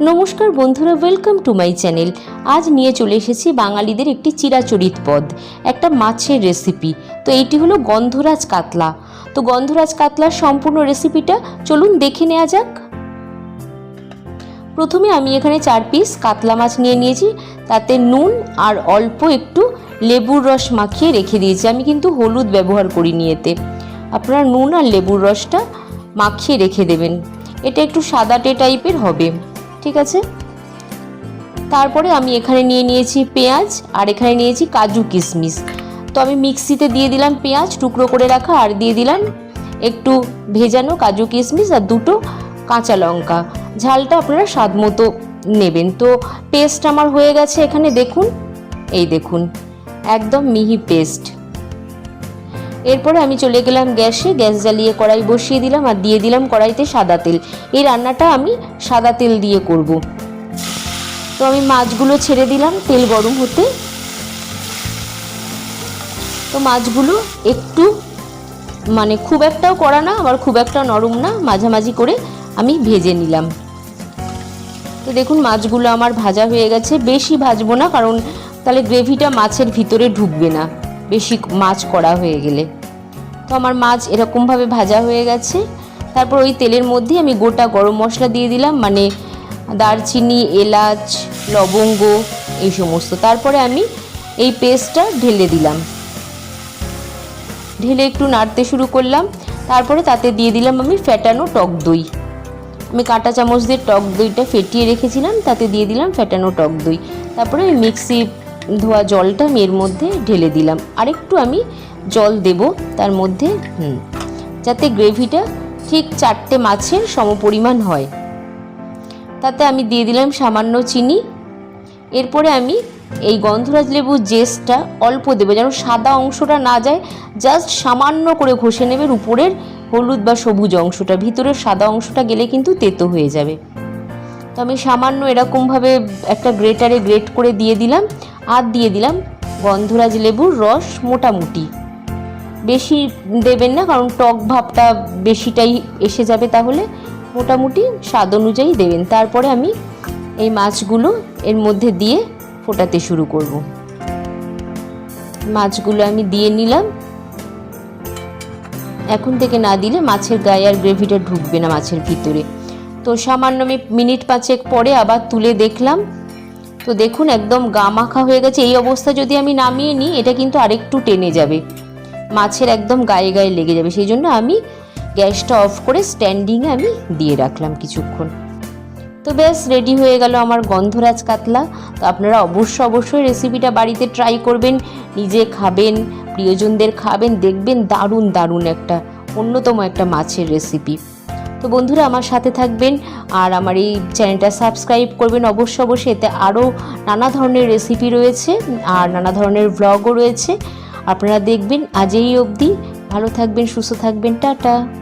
নমস্কার বন্ধুরা welcome to my channel আজ নিয়ে চলে এসেছি বাঙালিদের একটি চিরাচরিত পদ, একটা মাছের রেসিপি তো এইটি হলো গন্ধরাজ কাতলা। তো গন্ধরাজ কাতলার সম্পূর্ণ রেসিপিটা চলুন দেখে নেওয়া যাক। প্রথমে আমি এখানে চার পিস কাতলা মাছ নিয়ে নিয়েছি। তাতে নুন আর অল্প একটু লেবুর রস মাখিয়ে রেখে দিয়েছি। আমি কিন্তু হলুদ ব্যবহার করিনি এতে। আপনারা নুন আর লেবুর রসটা মাখিয়ে রেখে দেবেন। এটা একটু সাদাটে টাইপের হবে। ঠিক আছে? তারপরে আমি এখানে নিয়ে নিয়েছি পেঁয়াজ আর এখানে নিয়েছি কাজু কিশমিশ। তো আমি মিক্সিতে দিয়ে দিলাম পেঁয়াজ, টুকরো করে রাখা, আর দিয়ে দিলাম একটু ভেজানো কাজু কিশমিশ আর দুটো কাঁচা লঙ্কা। ঝালটা আপনারা স্বাদ মতো নেবেন। তো পেস্ট আমার হয়ে গেছে এখানে, দেখুন। এই দেখুন, একদম মিহি পেস্ট এরপরে আমি চলে গেলাম গ্যাসে, গ্যাস জ্বালিয়ে কড়াই বসিয়ে দিলাম আর দিয়ে দিলাম কড়াইতে সাদা তেল। এই রান্নাটা আমি সাদা তেল দিয়ে করব। তো আমি মাছগুলো ছেড়ে দিলাম, তেল গরম হতে। তো মাছগুলো একটু মানে খুব একটাও কড়া না, আবার খুব একটা নরম না, মাঝামাঝি করে আমি ভেজে নিলাম। তো দেখুন, মাছগুলো আমার ভাজা হয়ে গেছে। বেশি ভাজবো না, কারণ তাহলে গ্রেভিটা মাছের ভিতরে ঢুকবে না। বেশি মাছ করা হয়ে গেলে। তো আমার মাছ এরকমভাবে ভাজা হয়ে গেছে। তারপর ওই তেলের মধ্যে আমি গোটা গরম মশলা দিয়ে দিলাম মানে দারচিনি, এলাচ, লবঙ্গ, এই সমস্ত। তারপরে আমি এই পেস্টটা ঢেলে দিলাম। ঢেলে একটু নাড়তে শুরু করলাম। তারপরে তাতে দিয়ে দিলাম আমি ফ্যাটানো টক দই। আমি কাঁটা চামচ দিয়ে টক দইটা ফেটিয়ে রেখেছিলাম, তাতে দিয়ে দিলাম ফ্যাটানো টক দই। তারপরে মিক্সি ধোয়া জলটা আমি এর মধ্যে ঢেলে দিলাম। আরেকটু আমি জল দেব তার মধ্যে হুম যাতে গ্রেভিটা ঠিক চারটে মাছের সমপরিমাণ হয়। তাতে আমি দিয়ে দিলাম সামান্য চিনি। এরপরে আমি এই গন্ধরাজ লেবুর জেসটা অল্প দেবে যেন সাদা অংশটা না যায়, জাস্ট সামান্য করে ঘষে নেবেন উপরের হলুদ বা সবুজ অংশটা। ভিতরের সাদা অংশটা গেলে কিন্তু তেতো হয়ে যাবে। তো আমি সামান্য এরকমভাবে একটা গ্রেটারে গ্রেট করে দিয়ে দিলাম। আর দিয়ে দিলাম গন্ধরাজ লেবুর রস মোটামুটি। বেশি দেবেন না, কারণ টক ভাবটা বেশিটাই এসে যাবে তাহলে। মোটামুটি স্বাদ অনুযায়ী দেবেন। তারপরে আমি এই মাছগুলো এর মধ্যে দিয়ে ফোটাতে শুরু করব। মাছগুলো আমি দিয়ে নিলাম। এখন থেকে না দিলে মাছের গায়ে আর গ্রেভিটা ঢুকবে না মাছের ভিতরে। তো সামান্য আমি মিনিট পাঁচেক পরে আবার তুলে দেখলাম। তো দেখুন, একদম গা মাখা হয়ে গেছে। এই অবস্থা যদি আমি নামিয়ে নিই, এটা কিন্তু আরেকটু টেনে যাবে। মাছের একদম গায়ে গায়ে লেগে যাবে। সেই জন্য আমি গ্যাসটা অফ করে স্ট্যান্ডিংয়ে আমি দিয়ে রাখলাম কিছুক্ষণ। তো ব্যাস রেডি হয়ে গেল আমার গন্ধরাজ কাতলা। তো আপনারা অবশ্য অবশ্যই রেসিপিটা বাড়িতে ট্রাই করবেন, নিজে খাবেন, প্রিয়জনদের খাবেন, দেখবেন দারুণ দারুণ একটা, অন্যতম একটা মাছের রেসিপি তো বন্ধুরা, আমার সাথে থাকবেন আর আমার এই চ্যানেলটা সাবস্ক্রাইব করবেন অবশ্য অবশ্যই। এতে আরও নানা ধরনের রেসিপি রয়েছে, আর নানা ধরনের ভ্লগও রয়েছে। আপনারা দেখবেন আজ এই অবধি। ভালো থাকবেন সুস্থ থাকবেন। টাটা।